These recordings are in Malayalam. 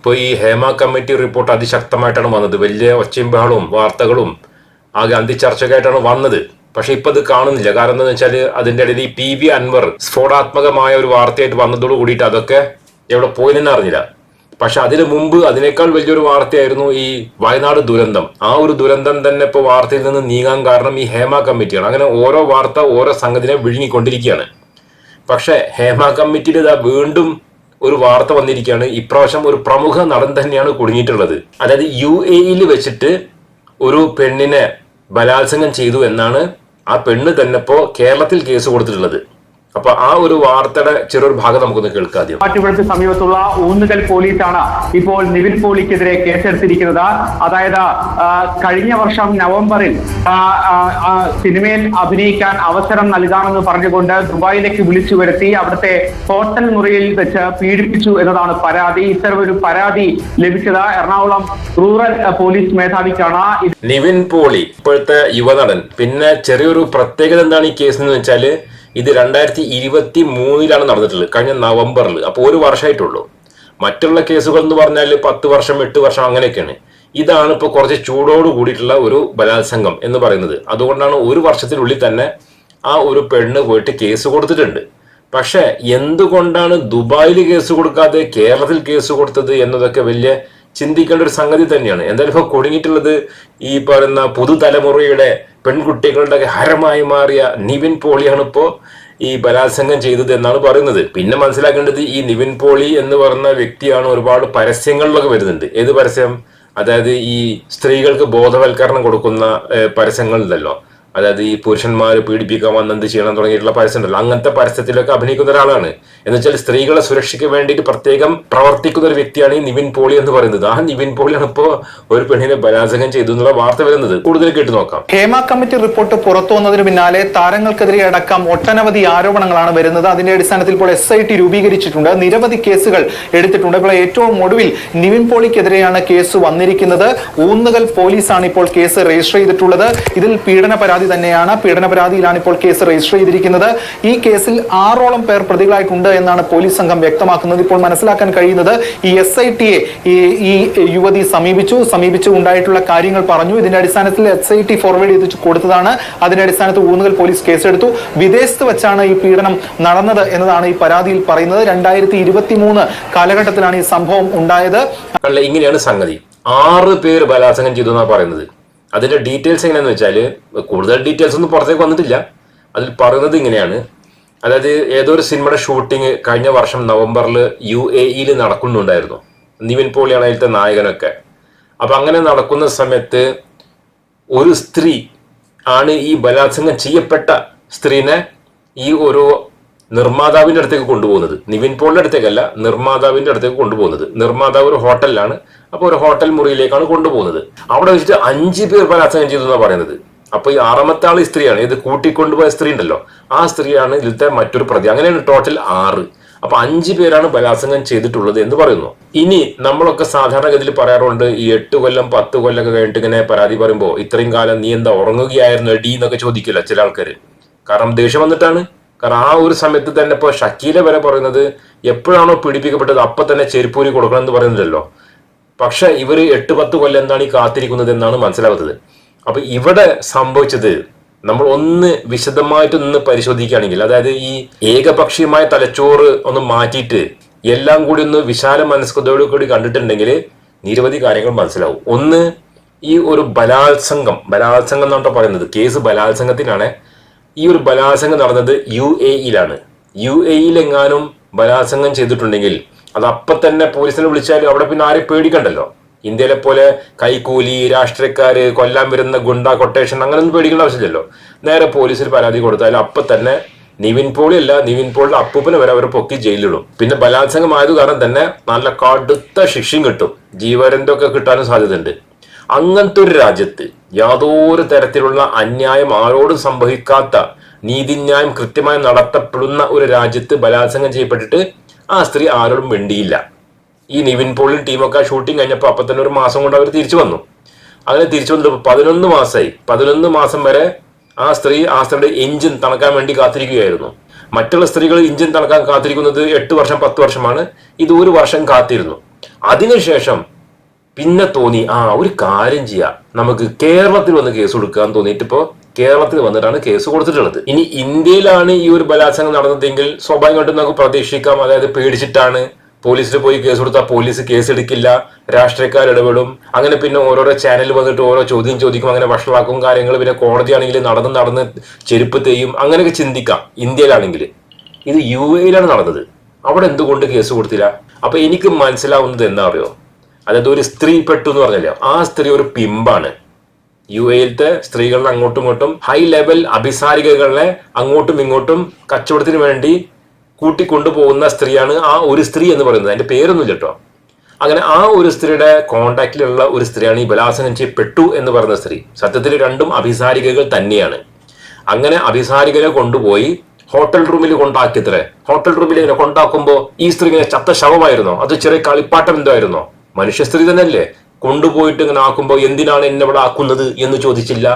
ഇപ്പോൾ ഈ ഹേമ കമ്മിറ്റി റിപ്പോർട്ട് അതിശക്തമായിട്ടാണ് വന്നത്. വലിയ ഒച്ചയും ബഹളവും വാർത്തകളും ആകെ അന്തിച്ചർച്ചയ്ക്കായിട്ടാണ് വന്നത്. പക്ഷെ ഇപ്പൊ അത് കാണുന്നില്ല. കാരണം എന്താണെന്ന് വെച്ചാൽ അതിന്റെ ഇടയിൽ ഈ പി വി അൻവർ സ്ഫോടാത്മകമായ ഒരു വാർത്തയായിട്ട് വന്നതോട് കൂടിയിട്ട് അതൊക്കെ എവിടെ പോയില്ലെന്ന് അറിഞ്ഞില്ല. പക്ഷെ അതിനു മുമ്പ് അതിനേക്കാൾ വലിയൊരു വാർത്തയായിരുന്നു ഈ വയനാട് ദുരന്തം. ആ ഒരു ദുരന്തം തന്നെ ഇപ്പോൾ വാർത്തയിൽ നിന്ന് നീങ്ങാൻ കാരണം ഈ ഹേമ കമ്മിറ്റിയാണ്. അങ്ങനെ ഓരോ വാർത്ത ഓരോ സംഗതിനെ വിഴുങ്ങിക്കൊണ്ടിരിക്കുകയാണ്. പക്ഷെ ഹേമ കമ്മിറ്റിയിൽ വീണ്ടും ഒരു വാർത്ത വന്നിരിക്കുകയാണ്. ഇപ്രാവശ്യം ഒരു പ്രമുഖ നടൻ തന്നെയാണ് കുടുങ്ങിയിട്ടുള്ളത്. അതായത് യു എയിൽ വെച്ചിട്ട് ഒരു പെണ്ണിനെ ബലാത്സംഗം ചെയ്തു എന്നാണ് ആ പെണ്ണ് തന്നെ ഇപ്പോൾ കേരളത്തിൽ കേസ് കൊടുത്തിട്ടുള്ളത്. അപ്പൊ ആ ഒരു വാർത്തയുടെ ചെറിയൊരു ഭാഗം നമുക്കൊന്ന് കേൾക്കാം കാട്ടുപുഴയ്ക്ക് സമീപത്തുള്ള ഊന്നുകൽ പോലീസാണ് ഇപ്പോൾ നിവിൻ പോളിക്കെതിരെ കേസെടുത്തിരിക്കുന്നത്. അതായത് കഴിഞ്ഞ വർഷം നവംബറിൽ സിനിമയിൽ അഭിനയിക്കാൻ അവസരം നൽകാമെന്ന് പറഞ്ഞുകൊണ്ട് ദുബായിലേക്ക് വിളിച്ചു വരുത്തി അവിടുത്തെ ഹോട്ടൽ മുറിയിൽ വെച്ച് പീഡിപ്പിച്ചു എന്നതാണ് പരാതി. ഇത്തരമൊരു പരാതി ലഭിച്ചത് എറണാകുളം റൂറൽ പോലീസ് മേധാവിക്കാണ്. നിവിൻ പോളി ഇപ്പോഴത്തെ യുവനടൻ. പിന്നെ ചെറിയൊരു പ്രത്യേകത എന്താണ് ഈ കേസ് എന്ന് വെച്ചാൽ ഇത് രണ്ടായിരത്തി ഇരുപത്തി മൂന്നിലാണ് നടന്നിട്ടുള്ളത്. കഴിഞ്ഞ നവംബറിൽ. അപ്പോൾ ഒരു വർഷമായിട്ടുള്ളൂ. മറ്റുള്ള കേസുകൾ എന്ന് പറഞ്ഞാൽ പത്ത് വർഷം എട്ട് വർഷം അങ്ങനെയൊക്കെയാണ്. ഇതാണ് ഇപ്പോൾ കുറച്ച് ചൂടോട് കൂടിയിട്ടുള്ള ഒരു ബലാത്സംഗം എന്ന് പറയുന്നത്. അതുകൊണ്ടാണ് ഒരു വർഷത്തിനുള്ളിൽ തന്നെ ആ ഒരു പെണ്ണ് പോയിട്ട് കേസ് കൊടുത്തിട്ടുണ്ട്. പക്ഷേ എന്തുകൊണ്ടാണ് ദുബായിൽ കേസ് കൊടുക്കാതെ കേരളത്തിൽ കേസ് കൊടുത്തത് എന്നതൊക്കെ വലിയ ചിന്തിക്കേണ്ട ഒരു സംഗതി തന്നെയാണ്. എന്തായാലും ഇപ്പോൾ കുടുങ്ങിയിട്ടുള്ളത് ഈ പറയുന്ന പുതുതലമുറയുടെ പെൺകുട്ടികളുടെ ഹരമായി മാറിയ നിവിൻ പോളിയാണ് ഇപ്പോൾ ഈ ബലാത്സംഗം ചെയ്തത് എന്നാണ് പറയുന്നത്. പിന്നെ മനസ്സിലാക്കേണ്ടത് ഈ നിവിൻ പോളി എന്ന് പറഞ്ഞ വ്യക്തിയാണ് ഒരുപാട് പരസ്യങ്ങളിലൊക്കെ വരുന്നുണ്ട്. ഏത് പരസ്യം? അതായത് ഈ സ്ത്രീകൾക്ക് ബോധവൽക്കരണം കൊടുക്കുന്ന പരസ്യങ്ങളുണ്ടല്ലോ അതായത് ഈ പുരുഷന്മാർ പീഡിപ്പിക്കാൻ വന്ന് എന്ത് ചെയ്യണം തുടങ്ങിയിട്ടുള്ള പരസ്യം ഉണ്ടല്ലോ അങ്ങനത്തെ പരസ്യത്തിലൊക്കെ അഭിനയിക്കുന്ന ഒരാളാണ്. എന്ന് വെച്ചാൽ സ്ത്രീകളെ സുരക്ഷയ്ക്ക് വേണ്ടിയിട്ട് പ്രത്യേകം പ്രവർത്തിക്കുന്ന ഒരു വ്യക്തിയാണ് ഈ നിവിൻ പോളി എന്ന് പറയുന്നത്. ആ നിവിൻ പോളിയാണ് ഇപ്പോൾ ഒരു പെണ്ണിനെ ബലാത്സംഗം ചെയ്തു എന്നുള്ള വാർത്ത വരുന്നത്. കൂടുതൽ കേട്ട് നോക്കാം. ഹേമ കമ്മിറ്റി റിപ്പോർട്ട് പുറത്തു വന്നതിന് പിന്നാലെ താരങ്ങൾക്കെതിരെ അടക്കം ഒട്ടനവധി ആരോപണങ്ങളാണ് വരുന്നത്. അതിന്റെ അടിസ്ഥാനത്തിൽ ഇപ്പോൾ എസ് ഐ ടി രൂപീകരിച്ചിട്ടുണ്ട്. നിരവധി കേസുകൾ എടുത്തിട്ടുണ്ട്. ഇപ്പോൾ ഏറ്റവും ഒടുവിൽ നിവിൻ പോളിക്കെതിരെയാണ് കേസ് വന്നിരിക്കുന്നത്. ഊന്നുകൽ പോലീസാണ് ഇപ്പോൾ കേസ് രജിസ്റ്റർ ചെയ്തിട്ടുള്ളത്. ഇതിൽ പീഡന പരാതി തന്നെയാണ്. പീഡന പരാതിയിലാണ് ഇപ്പോൾ കേസ് രജിസ്റ്റർ ചെയ്തിരിക്കുന്നത്. ഈ കേസിൽ ആറോളം പേർ പ്രതികളായിട്ടുണ്ട് എന്നാണ് പോലീസ് സംഘം വ്യക്തമാക്കുന്നത്. ഇപ്പോൾ മനസ്സിലാക്കാൻ കഴിയുന്നത് ഈ എസ് ഐ ടിയെ ഈ യുവതി സമീപിച്ചു. സമീപിച്ചു ഉണ്ടായിട്ടുള്ള കാര്യങ്ങൾ പറഞ്ഞു. ഇതിന്റെ അടിസ്ഥാനത്തിൽ എസ് ഐ ടി ഫോർവേഡ് ചെയ്ത് കൊടുത്തതാണ്. അതിന്റെ അടിസ്ഥാനത്തിൽ ഊന്നുകൽ പോലീസ് കേസെടുത്തു. വിദേശത്ത് വെച്ചാണ് ഈ പീഡനം നടന്നത് എന്നതാണ് ഈ പരാതിയിൽ പറയുന്നത്. രണ്ടായിരത്തി ഇരുപത്തി മൂന്ന് കാലഘട്ടത്തിലാണ് ഈ സംഭവം ഉണ്ടായത്. ഇങ്ങനെയാണ് സംഗതി. ആറ് പേര് ബലാത്സംഗം ചെയ്തു എന്നാണ് പറയുന്നത്. അതിന്റെ ഡീറ്റെയിൽസ് എങ്ങനെയാന്ന് വെച്ചാൽ കൂടുതൽ ഡീറ്റെയിൽസ് ഒന്നും പുറത്തേക്ക് വന്നിട്ടില്ല. അതിൽ പറയുന്നത് ഇങ്ങനെയാണ്. അതായത് ഏതോ ഒരു സിനിമയുടെ ഷൂട്ടിംഗ് കഴിഞ്ഞ വർഷം നവംബറിൽ യു എ ഇയിൽ നടക്കുന്നുണ്ടായിരുന്നു. നിവിൻ പോളിയാണ് അതിലത്തെ നായകനൊക്കെ. അപ്പൊ അങ്ങനെ നടക്കുന്ന സമയത്ത് ഒരു സ്ത്രീ ആണ് ഈ ബലാത്സംഗം ചെയ്യപ്പെട്ട സ്ത്രീനെ ഈ ഒരു നിർമ്മാതാവിന്റെ അടുത്തേക്ക് കൊണ്ടുപോകുന്നത്. നിവിൻ പോളിന്റെ അടുത്തേക്കല്ല നിർമ്മാതാവിന്റെ അടുത്തേക്ക് കൊണ്ടുപോകുന്നത്. നിർമ്മാതാവ് ഒരു ഹോട്ടലിലാണ് അപ്പോൾ ഒരു ഹോട്ടൽ മുറിയിലേക്കാണ് കൊണ്ടുപോകുന്നത്. അവിടെ വെച്ചിട്ട് അഞ്ച് പേർ ബലാത്സംഗം ചെയ്തു എന്നാണ് പറയുന്നത്. അപ്പൊ ഈ ആറാമത്തെ ആൾ സ്ത്രീയാണ്. ഇത് കൂട്ടിക്കൊണ്ടുപോയ സ്ത്രീ ഉണ്ടല്ലോ. ആ സ്ത്രീയാണ് ഇതിലത്തെ മറ്റൊരു പ്രതി. അങ്ങനെയാണ് ടോട്ടൽ ആറ്. അപ്പൊ അഞ്ച് പേരാണ് ബലാത്സംഗം ചെയ്തിട്ടുള്ളത് എന്ന് പറയുന്നു. ഇനി നമ്മളൊക്കെ സാധാരണഗതിയിൽ പറയാറുണ്ട് ഈ എട്ട് കൊല്ലം പത്ത് കൊല്ലം ഒക്കെ കഴിഞ്ഞിട്ട് ഇങ്ങനെ പരാതി പറയുമ്പോൾ ഇത്രയും കാലം നീ എന്താ ഉറങ്ങുകയായിരുന്നു എടി എന്നൊക്കെ ചോദിക്കില്ല ചില ആൾക്കാർ കാരണം ദേഷ്യം വന്നിട്ടാണ്. കാരണം ആ ഒരു സമയത്ത് തന്നെ ഇപ്പോൾ ഷക്കീല വരെ പറയുന്നത് എപ്പോഴാണോ പീഡിപ്പിക്കപ്പെട്ടത് അപ്പം തന്നെ ചെരുപ്പൂരി കൊടുക്കണം എന്ന് പറയുന്നില്ലല്ലോ. പക്ഷെ ഇവർ എട്ട് പത്ത് കൊല്ലം എന്താണ് ഈ കാത്തിരിക്കുന്നത് എന്നാണ് മനസ്സിലാവുന്നത്. അപ്പൊ ഇവിടെ സംഭവിച്ചത് നമ്മൾ ഒന്ന് വിശദമായിട്ട് ഒന്ന് പരിശോധിക്കുകയാണെങ്കിൽ അതായത് ഈ ഏകപക്ഷീയമായ തലച്ചോറ് ഒന്ന് മാറ്റിയിട്ട് എല്ലാം കൂടി ഒന്ന് വിശാല മനസ്കതയോട് കൂടി കണ്ടിട്ടുണ്ടെങ്കിൽ നിരവധി കാര്യങ്ങൾ മനസ്സിലാവും. ഒന്ന് ഈ ഒരു ബലാത്സംഗം ബലാത്സംഗം എന്നാണ് പറയുന്നത്. കേസ് ബലാത്സംഗത്തിനാണ് ഈ ഒരു ബലാത്സംഗം നടന്നത് യു എ ഇയിലാണ്. യു എ ഇയിൽ എങ്ങാനും ബലാത്സംഗം ചെയ്തിട്ടുണ്ടെങ്കിൽ അത് അപ്പം തന്നെ പോലീസിനെ വിളിച്ചാൽ അവിടെ പിന്നെ ആരെ പേടിക്കണ്ടല്ലോ? ഇന്ത്യയിലെ പോലെ കൈക്കൂലി രാഷ്ട്രീയക്കാര് കൊല്ലാൻ വരുന്ന ഗുണ്ട കൊട്ടേഷൻ അങ്ങനെയൊന്നും പേടിക്കേണ്ട ആവശ്യമില്ലല്ലോ. നേരെ പോലീസിൽ പരാതി കൊടുത്താൽ അപ്പം തന്നെ നിവിൻ പോളി അല്ല നിവിൻ പോളിയുടെ അപ്പൂപ്പനെ വരെ അവർ പൊക്കി ജയിലിടും പിന്നെ ബലാത്സംഗം ആയത് കാരണം തന്നെ നല്ല കടുത്ത ശിക്ഷയും കിട്ടും. ജീവരന്റെ ഒക്കെ കിട്ടാനും സാധ്യതയുണ്ട്. അങ്ങനത്തെ ഒരു രാജ്യത്ത് യാതൊരു തരത്തിലുള്ള അന്യായം ആരോടും സംഭവിക്കാത്ത നീതിന്യായം കൃത്യമായി നടത്തപ്പെടുന്ന ഒരു രാജ്യത്ത് ബലാത്സംഗം ചെയ്യപ്പെട്ടിട്ട് ആ സ്ത്രീ ആരോടും വേണ്ടിയില്ല ഈ നിവിൻ പോളിൻ ടീമൊക്കെ ഷൂട്ടിംഗ് കഴിഞ്ഞപ്പോൾ അപ്പം തന്നെ ഒരു മാസം കൊണ്ട് അവർ തിരിച്ചു വന്നു. അങ്ങനെ തിരിച്ചു വന്നപ്പോൾ പതിനൊന്ന് മാസമായി പതിനൊന്ന് മാസം വരെ ആ സ്ത്രീ ആ സ്ത്രീയുടെ എഞ്ചിൻ തണക്കാൻ വേണ്ടി കാത്തിരിക്കുകയായിരുന്നു. മറ്റുള്ള സ്ത്രീകൾ എഞ്ചിൻ തണക്കാൻ കാത്തിരിക്കുന്നത് എട്ട് വർഷം പത്ത് വർഷമാണ്. ഇത് ഒരു വർഷം കാത്തിരുന്നു. അതിനുശേഷം പിന്നെ തോന്നി ആ ഒരു കാര്യം ചെയ്യാം. നമുക്ക് കേരളത്തിൽ വന്ന് കേസ് കൊടുക്കാൻ തോന്നിയിട്ട് ഇപ്പോ കേരളത്തിൽ വന്നിട്ടാണ് കേസ് കൊടുത്തിട്ടുള്ളത്. ഇനി ഇന്ത്യയിലാണ് ഈ ഒരു ബലാത്സംഗം നടന്നതെങ്കിൽ സ്വാഭാവികമായിട്ടും നമുക്ക് പ്രതീക്ഷിക്കാം. അതായത് പേടിച്ചിട്ടാണ് പോലീസിൽ പോയി കേസ് കൊടുത്താൽ പോലീസ് കേസ് എടുക്കില്ല രാഷ്ട്രീയക്കാർ ഇടപെടും. അങ്ങനെ പിന്നെ ഓരോരോ ചാനൽ വന്നിട്ട് ഓരോ ചോദ്യം ചോദിക്കും അങ്ങനെ വഷളാക്കും കാര്യങ്ങൾ. പിന്നെ കോടതിയാണെങ്കിൽ നടന്ന് നടന്ന് ചെരുപ്പ് തെയ്യും അങ്ങനെയൊക്കെ ചിന്തിക്കാം. ഇന്ത്യയിലാണെങ്കിൽ. ഇത് യു എയിലാണ് നടന്നത്. അവിടെ എന്തുകൊണ്ട് കേസ് കൊടുത്തില്ല? അപ്പൊ എനിക്ക് മനസ്സിലാവുന്നത് എന്താ അറിയോ? അതായത് ഒരു സ്ത്രീ പെട്ടു എന്ന് പറഞ്ഞല്ലോ? ആ സ്ത്രീ ഒരു പിമ്പാണ്. യു എയിലത്തെ സ്ത്രീകളെ അങ്ങോട്ടും ഇങ്ങോട്ടും ഹൈ ലെവൽ അഭിസാരികകളെ അങ്ങോട്ടും ഇങ്ങോട്ടും കച്ചവടത്തിന് വേണ്ടി കൂട്ടിക്കൊണ്ടുപോകുന്ന സ്ത്രീയാണ് ആ ഒരു സ്ത്രീ എന്ന് പറയുന്നത്. അതിന്റെ പേരൊന്നും കേട്ടോ. അങ്ങനെ ആ ഒരു സ്ത്രീയുടെ കോണ്ടാക്റ്റിലുള്ള ഒരു സ്ത്രീയാണ് ഈ ബലാസനം ചെയ്യപ്പെട്ടു എന്ന് പറയുന്ന സ്ത്രീ. സത്യത്തിൽ രണ്ടും അഭിസാരികകൾ തന്നെയാണ്. അങ്ങനെ അഭിസാരികരെ കൊണ്ടുപോയി ഹോട്ടൽ റൂമിൽ കൊണ്ടാക്കിയത്രേ. ഹോട്ടൽ റൂമിൽ ഇങ്ങനെ കൊണ്ടാക്കുമ്പോൾ ഈ സ്ത്രീ ഇങ്ങനെ ചത്ത ശവമായിരുന്നോ? അത് ചെറിയ കളിപ്പാട്ടം എന്തോ ആയിരുന്നോ മനുഷ്യ സ്ത്രീ തന്നെയല്ലേ? കൊണ്ടുപോയിട്ട് ഇങ്ങനെ ആക്കുമ്പോൾ എന്തിനാണ് എന്നെ ഇവിടെ ആക്കുന്നത് എന്ന് ചോദിച്ചില്ല.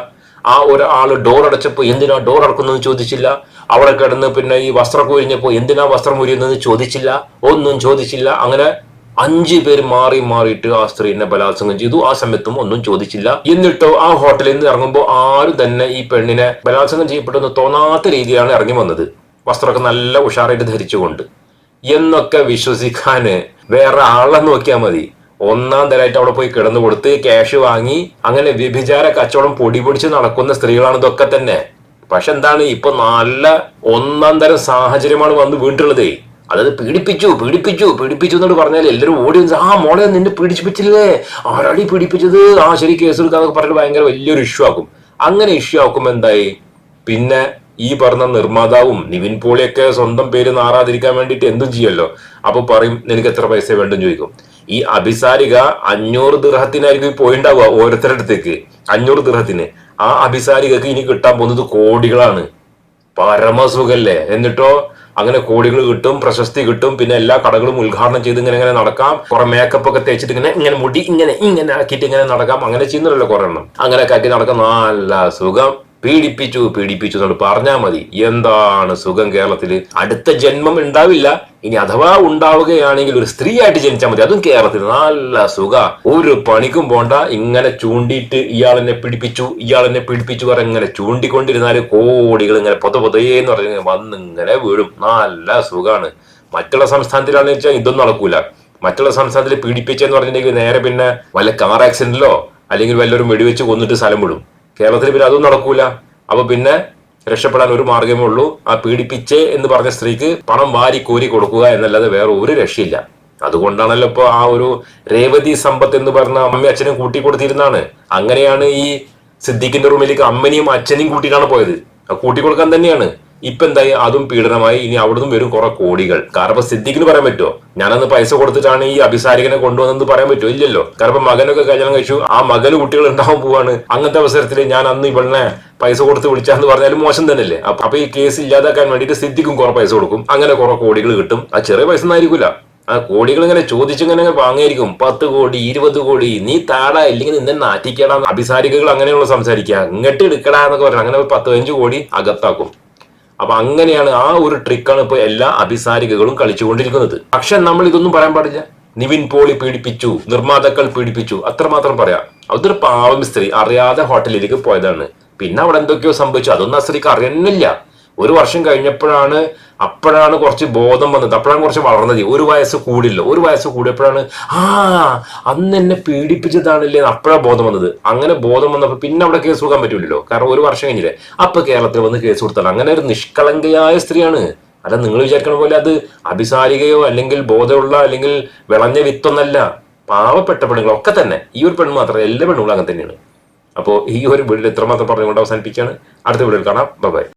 ആ ഒരാൾ ഡോർ അടച്ചപ്പോൾ എന്തിനാ ഡോർ അടക്കുന്നതെന്ന് ചോദിച്ചില്ല. അവിടെ കിടന്ന് പിന്നെ ഈ വസ്ത്രം കുരിഞ്ഞപ്പോൾ എന്തിനാ വസ്ത്രം കുരിയുന്നതെന്ന് ചോദിച്ചില്ല. ഒന്നും ചോദിച്ചില്ല. അങ്ങനെ അഞ്ച് പേര് മാറി മാറിയിട്ട് ആ സ്ത്രീനെ ബലാത്സംഗം ചെയ്തു. ആ സമയത്തും ഒന്നും ചോദിച്ചില്ല. എന്നിട്ടോ ആ ഹോട്ടലിൽ നിന്ന് ഇറങ്ങുമ്പോൾ ആരും തന്നെ ഈ പെണ്ണിനെ ബലാത്സംഗം ചെയ്യപ്പെട്ടെന്ന് തോന്നാത്ത രീതിയിലാണ് ഇറങ്ങി വന്നത്. വസ്ത്രമൊക്കെ നല്ല ഉഷാറായിട്ട് ധരിച്ചുകൊണ്ട്. എന്നൊക്കെ വിശ്വസിക്കാന് വേറെ ആളെ നോക്കിയാൽ മതി. ഒന്നാം തരമായിട്ട് അവിടെ പോയി കിടന്നു കൊടുത്ത് ക്യാഷ് വാങ്ങി അങ്ങനെ വ്യഭിചാര കച്ചവടം പൊടി പൊടിച്ച് നടക്കുന്ന സ്ത്രീകളാണ് ഇതൊക്കെ തന്നെ. പക്ഷെ എന്താണ് ഇപ്പൊ നല്ല ഒന്നാം തരം സാഹചര്യമാണ് വന്ന് വീണ്ടുള്ളതേ അതായത് പീഡിപ്പിച്ചു പീഡിപ്പിച്ചു പീഡിപ്പിച്ചു എന്നോട് പറഞ്ഞാൽ എല്ലാവരും ഓടി ആ മോളെ നിന്നെ പീഡിപ്പിച്ചില്ലേ ആരാടി പീഡിപ്പിച്ചത്? ആ ശരി കേസ് എടുക്കാന്നൊക്കെ പറഞ്ഞിട്ട് ഭയങ്കര വലിയൊരു ഇഷ്യൂ ആക്കും. അങ്ങനെ ഇഷ്യൂ ആക്കുമ്പോ എന്തായി? പിന്നെ ഈ പറഞ്ഞ നിർമ്മാതാവും നിവിൻ പോളിയൊക്കെ സ്വന്തം പേര് നാറാതിരിക്കാൻ വേണ്ടിയിട്ട് എന്തും ചെയ്യല്ലോ. അപ്പൊ പറയും നിനക്ക് എത്ര പൈസ വേണ്ടെന്ന് ചോദിക്കും. ഈ അഭിസാരിക അഞ്ഞൂറ് ദൃഹത്തിനായിരിക്കും ഈ പോയിണ്ടാവുക ഓരോരുത്തരുടെ അടുത്തേക്ക്. അഞ്ഞൂറ് ദൃഹത്തിന് ആ അഭിസാരികക്ക് ഇനി കിട്ടാൻ പോകുന്നത് കോടികളാണ്. പരമസുഖല്ലേ. എന്നിട്ടോ അങ്ങനെ കോടികൾ കിട്ടും പ്രശസ്തി കിട്ടും പിന്നെ എല്ലാ കടകളും ഉദ്ഘാടനം ചെയ്ത് ഇങ്ങനെ ഇങ്ങനെ നടക്കാം. കുറെ മേക്കപ്പ് ഒക്കെ തേച്ചിട്ട് ഇങ്ങനെ ഇങ്ങനെ മുടി ഇങ്ങനെ ഇങ്ങനെ ആക്കിയിട്ട് ഇങ്ങനെ നടക്കാം. അങ്ങനെ ചെയ്യുന്നുണ്ടല്ലോ കുറെ എണ്ണം. അങ്ങനെയൊക്കെ ആക്കി നടക്കാം നല്ല സുഖം. പീഡിപ്പിച്ചു പീഡിപ്പിച്ചു എന്നോട് പറഞ്ഞാൽ മതി. എന്താണ് സുഖം കേരളത്തിൽ അടുത്ത ജന്മം ഉണ്ടാവില്ല. ഇനി അഥവാ ഉണ്ടാവുകയാണെങ്കിൽ ഒരു സ്ത്രീ ആയിട്ട് ജനിച്ചാൽ മതി. അതും കേരളത്തിൽ നല്ല സുഖ. ഒരു പണിക്കും പോണ്ട. ഇങ്ങനെ ചൂണ്ടിയിട്ട് ഇയാൾ എന്നെ പിടിപ്പിച്ചു ഇയാൾ എന്നെ പിടിപ്പിച്ചു പറഞ്ഞ ഇങ്ങനെ ചൂണ്ടിക്കൊണ്ടിരുന്നാൽ കോടികൾ ഇങ്ങനെ പൊത പൊതയെന്ന് പറഞ്ഞ് വന്ന് ഇങ്ങനെ വീഴും. നല്ല സുഖമാണ് മറ്റുള്ള സംസ്ഥാനത്തിലാണെന്ന് വെച്ചാൽ ഇതൊന്നും നടക്കൂല. മറ്റുള്ള സംസ്ഥാനത്തിൽ പീഡിപ്പിച്ചെന്ന് പറഞ്ഞിട്ടുണ്ടെങ്കിൽ നേരെ പിന്നെ വല്ല കാർ ആക്സിഡന്റിലോ അല്ലെങ്കിൽ വല്ലവരും വെടിവെച്ച് കൊന്നിട്ട് സ്ഥലം വിടും. കേരളത്തിൽ പിന്നെ അതും നടക്കൂല. അപ്പൊ പിന്നെ രക്ഷപ്പെടാൻ ഒരു മാർഗമേ ഉള്ളൂ. ആ പീഡിപ്പിച്ചേ എന്ന് പറഞ്ഞ സ്ത്രീക്ക് പണം വാരി കോരി കൊടുക്കുക എന്നല്ലാതെ വേറെ ഒരു രക്ഷയില്ല. അതുകൊണ്ടാണല്ലോ ഇപ്പൊ ആ ഒരു രേവതി സമ്പത്ത് എന്ന് പറഞ്ഞ അമ്മയും അച്ഛനും കൂട്ടി കൊടുത്തിരുന്നാണ് അങ്ങനെയാണ് ഈ സിദ്ദിഖിന്റെ റൂമിലേക്ക് അമ്മനെയും അച്ഛനെയും കൂട്ടിയിട്ടാണ് പോയത്. കൂട്ടി കൊടുക്കാൻ തന്നെയാണ്. ഇപ്പൊ എന്തായി അതും പീഡനമായി. ഇനി അവിടുന്ന് വരും കുറെ കോടികൾ. കാരണം ഇപ്പൊ സിദ്ദീഖിന് പറയാൻ പറ്റുമോ ഞാനന്ന് പൈസ കൊടുത്തിട്ടാണ് ഈ അഭിസാരികനെ കൊണ്ടുവന്നെന്ന് പറയാൻ പറ്റുമോ ഇല്ലല്ലോ. കാരണം ഇപ്പൊ മകനൊക്കെ കല്യാണം കഴിച്ചു. ആ മകന് കുട്ടികൾ ഉണ്ടാവാൻ പോവാണ്. അങ്ങനത്തെ അവസരത്തിൽ ഞാൻ അന്ന് ഇവളിനെ പൈസ കൊടുത്ത് വിളിച്ചാന്ന് പറഞ്ഞാലും മോശം തന്നെയല്ലേ? അപ്പൊ ഈ കേസ് ഇല്ലാതാക്കാൻ വേണ്ടിയിട്ട് സിദ്ദിഖും കുറെ പൈസ കൊടുക്കും. അങ്ങനെ കുറെ കോടികൾ കിട്ടും. ആ ചെറിയ പൈസ ഒന്നായിരിക്കില്ല ആ കോടികൾ ഇങ്ങനെ ചോദിച്ചിങ്ങനെ വാങ്ങിയിരിക്കും. പത്ത് കോടി ഇരുപത് കോടി നീ താടാ ഇല്ലെങ്കിൽ നിന്നെ നാറ്റിക്കടാ അഭിസാരികകൾ അങ്ങനെയുള്ള സംസാരിക്കുക. ഇങ്ങോട്ട് എടുക്കടാ എന്നൊക്കെ പറഞ്ഞു. അങ്ങനെ പത്ത് പതിനഞ്ച് കോടി അകത്താക്കും. അപ്പൊ അങ്ങനെയാണ് ആ ഒരു ട്രിക്കാണ് ഇപ്പൊ എല്ലാ അഭിസാരികകളും കളിച്ചുകൊണ്ടിരിക്കുന്നത്. പക്ഷെ നമ്മൾ ഇതൊന്നും പറയാൻ പാടില്ല. നിവിൻ പോളി പീഡിപ്പിച്ചു നിർമ്മാതാക്കൾ പീഡിപ്പിച്ചു അത്രമാത്രം പറയാം. അതൊരു പാവം സ്ത്രീ അറിയാതെ ഹോട്ടലിലേക്ക് പോയതാണ്. പിന്നെ അവിടെ എന്തൊക്കെയോ സംഭവിച്ചു. അതൊന്നും ആ സ്ത്രീക്ക് അറിയുന്നില്ല. ഒരു വർഷം കഴിഞ്ഞപ്പോഴാണ് അപ്പോഴാണ് കുറച്ച് ബോധം വന്നത്. അപ്പോഴാണ് കുറച്ച് വളർന്നത്. ഒരു വയസ്സ് കൂടില്ല. ഒരു വയസ്സ് കൂടിയപ്പോഴാണ് ആ അന്ന് എന്നെ പീഡിപ്പിച്ചതാണല്ലേ അപ്പോഴാണ് ബോധം വന്നത്. അങ്ങനെ ബോധം വന്നപ്പോൾ പിന്നെ അവിടെ കേസ് കൊടുക്കാൻ പറ്റില്ലല്ലോ. കാരണം ഒരു വർഷം കഴിഞ്ഞില്ലേ. അപ്പൊ കേരളത്തിൽ വന്ന് കേസ് കൊടുത്താൽ അങ്ങനെ ഒരു നിഷ്കളങ്കയായ സ്ത്രീയാണ്. അല്ല നിങ്ങൾ വിചാരിക്കണ പോലെ അത് അഭിസാരികയോ അല്ലെങ്കിൽ ബോധമുള്ള അല്ലെങ്കിൽ വിളഞ്ഞ വിത്തൊന്നല്ല. പാവപ്പെട്ട പെണ്ണുങ്ങളൊക്കെ തന്നെ. ഈ ഒരു പെണ്ണ് മാത്രമല്ല എല്ലാ പെണ്ണുങ്ങളും അങ്ങനെ തന്നെയാണ്. അപ്പോൾ ഈ ഒരു വീഡിയോ എത്രമാത്രം പറഞ്ഞുകൊണ്ട് അവസാനിപ്പിക്കുകയാണ്. അടുത്ത വീഡിയോയിൽ കാണാം. ബൈ